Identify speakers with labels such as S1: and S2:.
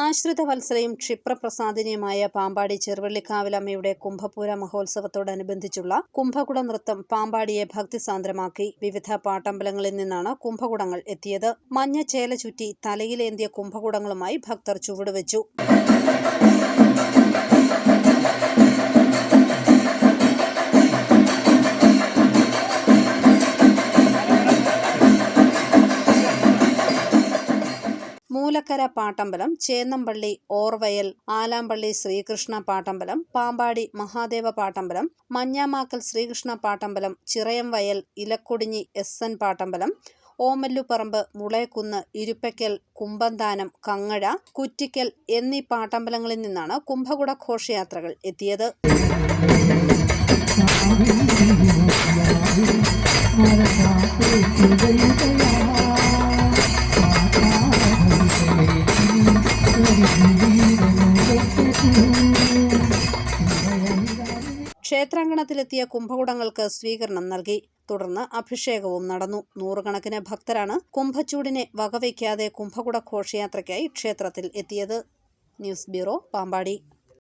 S1: ആശ്രിത വത്സലയും ക്ഷിപ്രപ്രസാദിനിയുമായ പാമ്പാടി ചെറുവള്ളിക്കാവിലമ്മയുടെ കുംഭപൂര മഹോത്സവത്തോടനുബന്ധിച്ചുള്ള കുംഭകുട നൃത്തം പാമ്പാടിയെ ഭക്തിസാന്ദ്രമാക്കി വിവിധ പാട്ടമ്പലങ്ങളിൽ നിന്നാണ് കുംഭകുടങ്ങൾ എത്തിയത്. മഞ്ഞ ചേല ചുറ്റി തലയിലേന്തിയ കുംഭകുടങ്ങളുമായി ഭക്തർ ചുവടുവെച്ചു. മൂലക്കര പാട്ടമ്പലം ചേന്നമ്പള്ളി ഓർവയൽ ആലാമ്പള്ളി ശ്രീകൃഷ്ണ പാട്ടമ്പലം പാമ്പാടി മഹാദേവ പാട്ടമ്പലം മഞ്ഞാമാക്കൽ ശ്രീകൃഷ്ണ പാട്ടമ്പലം ചിറയംവയൽ ഇലക്കൊടിഞ്ഞി എസ് എൻ പാട്ടമ്പലം ഓമല്ലുപറമ്പ് മുളയക്കുന്ന് ഇരുപ്പയ്ക്കൽ കുമ്പന്താനം കങ്ങഴ കുറ്റിക്കൽ എന്നീ പാട്ടമ്പലങ്ങളിൽ നിന്നാണ് കുംഭകുട ഘോഷയാത്രകൾ എത്തിയത്. ക്ഷേത്രാങ്കണത്തിലെത്തിയ കുംഭകുടങ്ങൾക്ക് സ്വീകരണം നൽകി. തുടർന്ന് അഭിഷേകവും നടന്നു. നൂറുകണക്കിന് ഭക്തരാണ് കുംഭച്ചൂടിനെ വകവയ്ക്കാതെ കുംഭകുട ഘോഷയാത്രയ്ക്കായി ക്ഷേത്രത്തിൽ എത്തിയത്. News bureau Pampady.